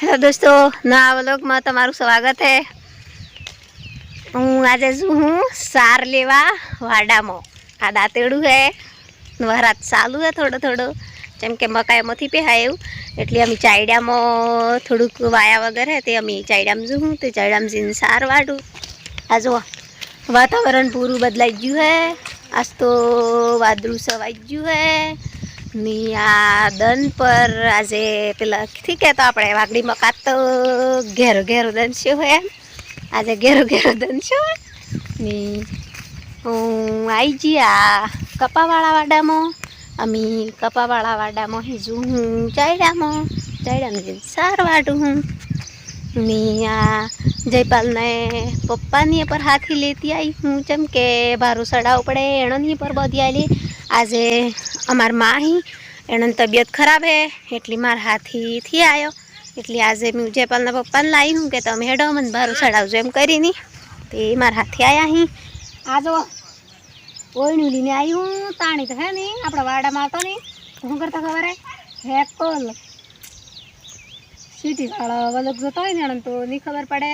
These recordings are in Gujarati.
હેલો દોસ્તો, નવા વ્લોગમાં તમારું સ્વાગત છે. હું આજે છું હું? સાર લેવા વાડામાં. આ દાંતેડું હે વરાત ચાલુ હે થોડો થોડો. જેમ કે મકાઈમાંથી પહેરાય એવું. એટલે અમે ચાયડામાં થોડુંક વાયા વગર હે તે અમે ચાયડામાં જું તે ચાયડામાં જઈને સાર વાડું આ જુઓ, વાતાવરણ પૂરું બદલાઈ ગયું હે આજ તો વાદળું સવાઈ ગયું હે ની આ દન પર આજે પેલા ઠીક હે તો આપણે વાગડી મકાત તો ઘેરો ઘેરો દન હોય એમ. આજે ઘેરો ઘેરો દન શું હોય. ની હું આવી ગઈ આ કપાવાળા વાડામાં. અમે કપાવાળા વાડામાં હિજું હું ચાયડામાં. ચાયડામાં જઈને સાર વાડું હું. ની આ જયપાલને પપ્પાની પર હાથી લેતી આવી હું. જેમ કે ભારું સડાવ પડે, એણોની પર બધી આલી આજે અમાર માહી એણે તબિયત ખરાબ હે, એટલી મારા હાથીથી આવ્યો એટલે આજે મેં જયપાલના પપ્પાને લાવી હું કે તમે હેડો, મને બહાર ચડાવજો એમ કરીને. તે મારા હાથી આવ્યા અહીં આ જો ઓયણું લઈને આવી હું, તાણી તો હે ને, આપણા વાડામાં હતો ને. શું કરતા ખબર હે? કોલ સિટી વાળો વલક જતો હોય ને એને તો નહીં ખબર પડે.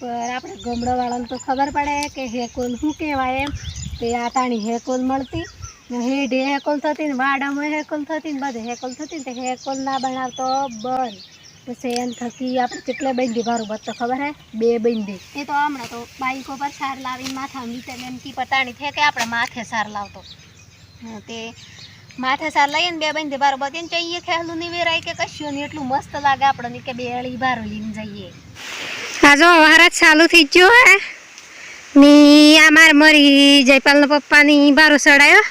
પણ આપણે ગામડાવાળાને તો ખબર પડે કે હે કોલ શું કહેવાય એમ. તે આ તાણી હે કોલ મળતી. હેડે હેકોલ થતી ને વાડામાં હેકોલ થતી ને બધે હેકોલ થતી ને તે હેકોલ ના બનાવતો બંધ. પછી એમ થકી આપણે કેટલે બંધી ભારું બધતો ખબર હે? બે બંધી એ તો હમણાં તો બાઈકો પર સાર લાવીને માથા નીચે એમ કી પતાણી થે કે આપણે માથે સાર લાવતો. હા, તે માથે સાર લઈએ ને બે બંધી ભારું બધી ને ચઈએ ખેલું નહીં વેરાય કે કશું નહીં એટલું મસ્ત લાગે આપણને કે બે અળી બાર લઈને જઈએ. હા જો વહારા ચાલુ થઈ ગયો હે. ની આ માર મરી જયપાલના પપ્પાની બારો સડાયો.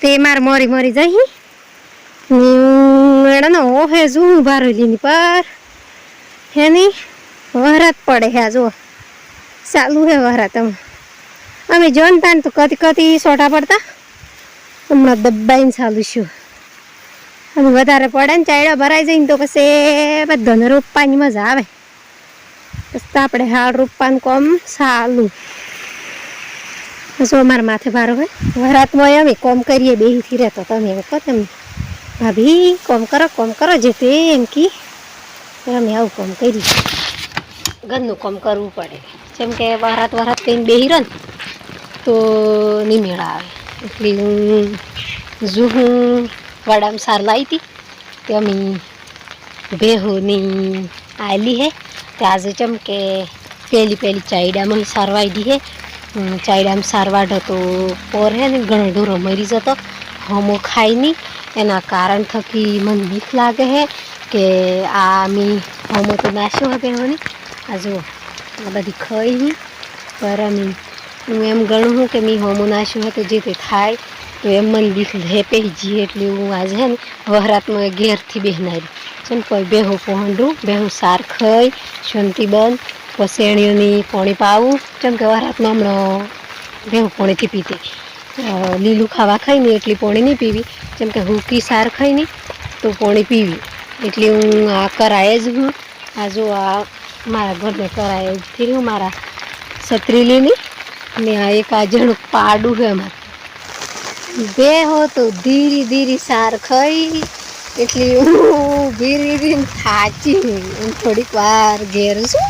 તે માર મરી મરી જઈ મેડમ ઓહે જું બારોલીની પર. હે ની, વહરાત પડે હે જો ચાલુ હે વહરાત અમે અમે જોન તાન તો કતી કતી સોટા પડતા. હમણાં દબાઈને ચાલુ છું. અને વધારે પડે ને ચાયડા ભરાઈ જઈને તો પછી બધાને રોપવાની મજા આવે. પછી આપણે હાલ રોપવાનું કોમ સાલું જો અમારા માથે ભારો હોય, વરાતમાં અમે કોમ કરીએ, બેહીથી રહેતો તમે એમ કહો તમે ભાભી, કોમ કરો કોમ કરો, જે તે એમ કી. અમે આવું કોમ કરી ઘરનું કોમ કરવું પડે. જેમ કે વરાત વરાત કહીને બેહી રહે ને, તો નહીં મેળ આવે. એટલે હું જો હું વડામ સાર લાવી હતી. તે અમે ભેહોની આવેલી હે. તે આજે ચમ કે પહેલી પહેલી ચાઈડામાં સારવાઈ દી હે. ચાયડામાં સારવાડ હતો, પોર હે ને ઘણો ઢોરો મરી જતો. હમો ખાઈ નહીં એના કારણ થકી મને બીક લાગે હે કે આ મી હમો તો નાશ્યો હે બેહોની આ જુઓ, આ બધી ખાઈ નહીં પર હું એમ ગણું છું કે મી હોમો નાશ્યું હતો જે તે થાય, તો એમ મને બીક લે પહેજી એટલે હું આજે હે ને વહરાતમાં ઘેરથી બેહનારી. છે કોઈ બેહું પહોંડું, બેહું સાર ખાઈ શાંતિ બંધ પછી એણીઓની પોણી પાવું જેમ કે વરાતમાં હમણાં બેહુ પોણીથી પીતી લીલું ખાવા ખાઈને એટલી પોણી નહીં પીવી. જેમ કે હુકી સાર નહીં તો પોણી પીવી. એટલે હું આ કરાય જ હું. આ જો આ મારા ઘરને કરાય જ થઈ હું મારા સત્રીલીની ને આ એક આ જણ પાડું છે અમારે. બે હો તો ધીરી ધીરી સાર ખાઈ, એટલે હું ધીરી ધીરી થાચી હું થોડીક વાર ઘેર છું.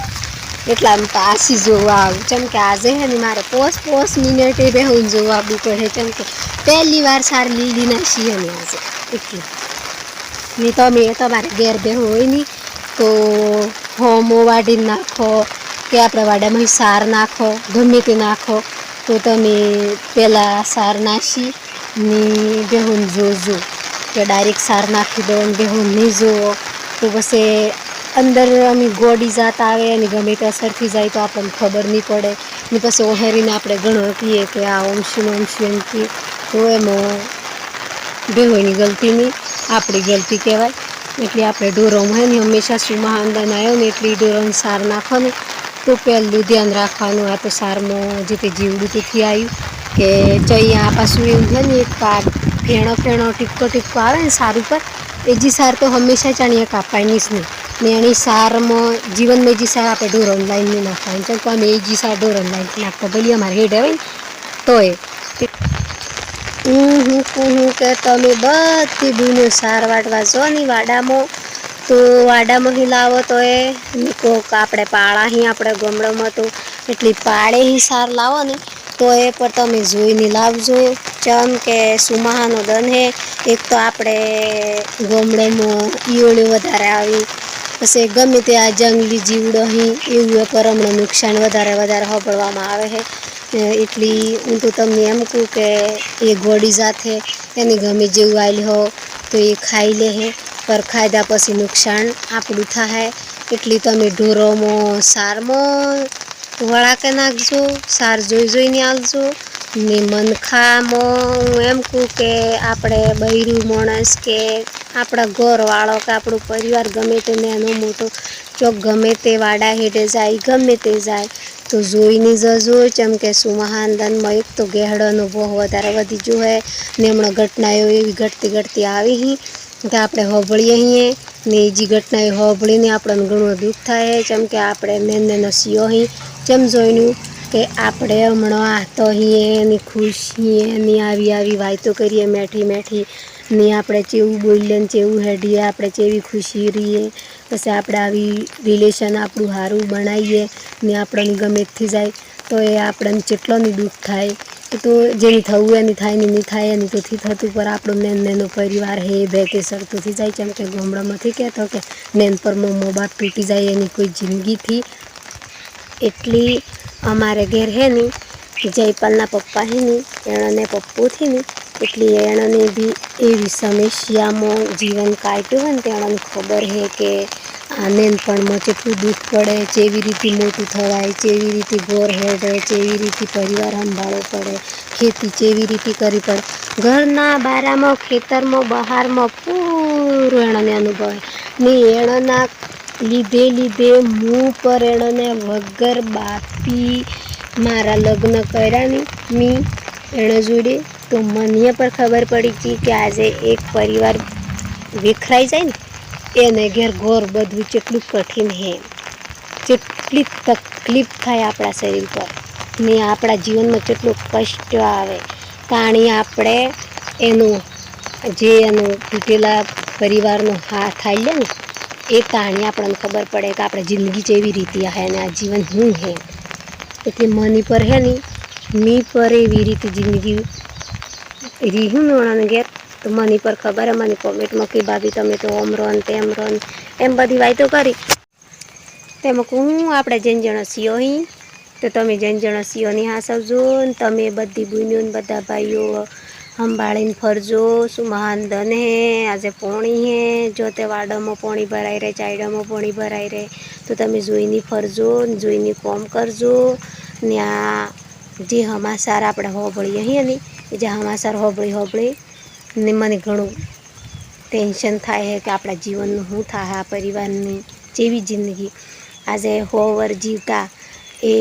એટલા તો પાછી જોવા આવું. જેમ કે આજે હે ને મારે પોસ પોસ મિનિટે બેહું જોવા આવવું પડે. જેમ કે પહેલી વાર સાર લીલી ના છીએ ને આજે. એટલે. નહીં તમે તમારે ઘેર બેહું હોય ને. તો હોમો વાઢી નાખો, કે આપણે વાડામાં સાર નાખો, ગમે તે નાખો, તો તમે પહેલાં સાર નાખી ને બેહુન જોજો. કે ડાયરેક્ટ સાર નાખી દો ને બેહુન નહીં જુઓ. તો પછી અંદર અમે ગોડી જાત આવે અને ગમે તે અસરથી જાય તો આપણને ખબર નહીં પડે. ને પછી ઓહેરીને આપણે ઘણો કહીએ કે આ ઓમશું ઓમશું એમ તો એમાં બેહોની ગલતી નહીં, આપણી ગલતી કહેવાય. એટલે આપણે ઢોરમ હોય ને, હંમેશા શું મહાનદાન આવ્યો ને, એટલી ડોરોને સાર નાખવાનું. તો પહેલું ધ્યાન રાખવાનું, આ તો સારમાં જે તે જીવડું તેથી આવ્યું કે ચૈયા પાછું એવું છે ને, એક પાક ફેણો ફેણો ટીપકો ટીપકો આવે ને સાર ઉપર, એ જી સાર તો હંમેશા ચાણીએ નહીં જ નહીં. ને એની સારમાં જીવનમાં જે સાર આપણે ઢોરણ લાઈન નહીં નાખવાની ચાલ તો અમે એ જી સાર ઢોરણ લાઈન નાખતો ભલે અમારે હેડ આવે તોય. હું હું કહું કે તમે બધી બુનો સાર વાટવા જો ને વાડામાં, તો વાડામાં હી લાવો તો એ કોક આપણે પાળા હી, આપણે ગમડામાં તો એટલી પાળે હી સાર લાવો ને, તો એ પર તમે જોઈને લાવજો. ચમ કે સુમાહાનો દન હે, એક તો આપણે ગમડામાં ઈયળ્યું વધારે આવી પછી ગમે તે આ જંગલી જીવડો અહીં એવું એક પર હમણાં નુકસાન વધારે વધારે સાંભળવામાં આવે છે. એટલી હું તો તમને એમ કહું કે એ ગોળી સાથે એની ગમે જેવું આવેલી હો તો એ ખાઈ લે હે પર ખાધા પછી નુકસાન આપણું થાય. એટલી તમે ઢોરોમાં, સારમાં વળાકે નાખજો, સાર જોઈ જોઈને આલજો. ને મનખામાં હું એમ કહું કે આપણે બૈરું માણસ કે આપણા ઘરવાળો કે આપણું પરિવાર ગમે તે નાનો મોટો ચોક ગમે તે વાડા હેઠે જાય, ગમે તે જાય, તો જોઈને જજો જેમ કે સુમહાનદાનમાં એક તો ગેહડોનો અનુભવ વધારે વધી જો હે, ને હમણાં ઘટનાઓ એવી ઘટતી ઘટતી આવી હી કે આપણે હોભળીએ હીએ ને એ જે ઘટનાએ હોભળીને આપણને ઘણું દુઃખ થાય જેમ કે આપણે નેનો સિયો હી. જેમ જોઈનું કે આપણે હમણાં આ તો હીએ, એની ખુશી એની આવી આવી વાતો કરીએ, મેઠી મેઠી, ને આપણે ચેવું બોલીએ ને ચેવું હેડીએ, આપણે ચેવી ખુશી રહીએ, પછી આપણે આવી રિલેશન આપણું સારું બનાવીએ, ને આપણને ગમે થઈ જાય, તો એ આપણને જેટલોની દુઃખ થાય તો જેની થવું એની થાય ને નહીં થાય, એની તોથી થતું પર આપણો નેન નેનો પરિવાર હે બે કે સરતુંથી જાય, કેમ કે ગામડામાંથી કહેતો કે નેન પર મો બાપ તૂટી જાય એની કોઈ જિંદગીથી. એટલી અમારે ઘેર હે ની જયપાલના પપ્પા હે ની પપ્પુ થી ની એટલી એણને બી એવી સમસ્યામાં જીવન કાઢ્યું હોય ને તેણને ખબર હે કે આ નેનપણમાં કેટલું દુઃખ પડે, જેવી રીતે મોટું થવાય, જેવી રીતે ગોર હેડે જેવી રીતે પરિવાર સંભાળવો પડે, ખેતી જેવી રીતે કરવી પડે. ઘરના બારામાં, ખેતરમાં, બહારમાં પૂરું એણને અનુભવ ને એણના લીધે લીધે હું પર એણે વગર બાપી મારા લગ્ન કર્યા ને મી. એણે જોડે તો મને પર ખબર પડી હતી કે આજે એક પરિવાર વિખરાઈ જાય ને, એને ઘેર ઘોર બધું કેટલું કઠિન હે કેટલી તકલીફ થાય આપણા શરીર પર, ને આપણા જીવનમાં કેટલું કષ્ટ આવે. તાણી આપણે એનું, જે એનું તૂટેલા પરિવારનો હાથ આવી ને એ કહાણી આપણને ખબર પડે કે આપણે જિંદગી જેવી રીતે હે અને આ જીવન શું હે. એટલે મની પર હે ને, મી પર એવી રીતે જિંદગી રીહું નોણાને ઘેર. તો મની પર ખબર હે, મને કોમેન્ટમાં કે ભાભી તમે તો ઓમ રો ને તેમ રો એમ બધી વાતો કરી. તેમાં હું આપણે જૈન જણા સિયો હી. તો તમે જૈન જણા સિયોની હાસવજો ને તમે બધી બુનિયો ને બધા ભાઈઓ સંભાળીને ફરજો, શું મહાન ધન હે, આજે પોણી હે, જો તે વાડામાં પોણી ભરાઈ રહે, ચાયડામાં પોણી ભરાઈ રહે, તો તમે જોઈને ફરજો, જોઈની કોમ કરજો, ને આ જે હમાસાર આપણે હોબળી અહીંયા ને એ જે હમાસાર હોબળી હોબળી ને મને ઘણું ટેન્શન થાય છે કે આપણા જીવનનું શું થાય આ પરિવારની જેવી જિંદગી. આજે હોવર જીવતા એ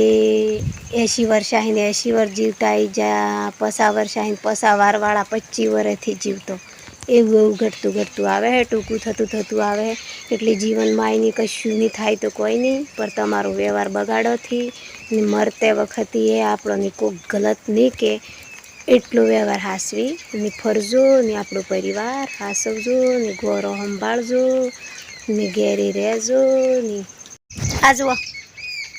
એંશી વર્ષ આવીને એંશી વર્ષ જીવતા એ જ્યાં પસા વર્ષ આવીને પસા વારવાળા પચીસ વર્ષથી જીવતો. એવું એવું ઘટતું ઘટતું આવે હે, ટૂંકું થતું થતું આવે એટલે જીવનમાં એની કશું નહીં થાય તો કોઈ નહીં, પણ તમારો વ્યવહાર બગાડોથી ને મરતે વખતે એ આપણને કોઈક ગલત નહીં કે એટલો વ્યવહાર હાસવી ને ફરજો ને આપણો પરિવાર હાસવજો ને ગોરો સંભાળજો ને ઘેરી રહેજો ને આ જુઓ.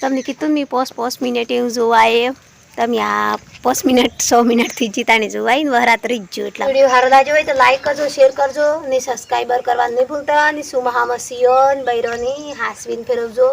તમને કીધું મેં પોસ પોસ મિનિટ એવું જોવાય તમે આ પાંચ મિનિટ, સો મિનિટથી જીતાને જોવાય ને વહરાત્રી જ જો એટલા. વીડિયો સારો લાગ્યો તો લાઈક કરજો શેર કરજો ને સબસ્ક્રાઈબર કરવા નહીં ભૂલતા. ને સુમહામાં સિયોન બૈરોની હાસવીન ફેરવજો.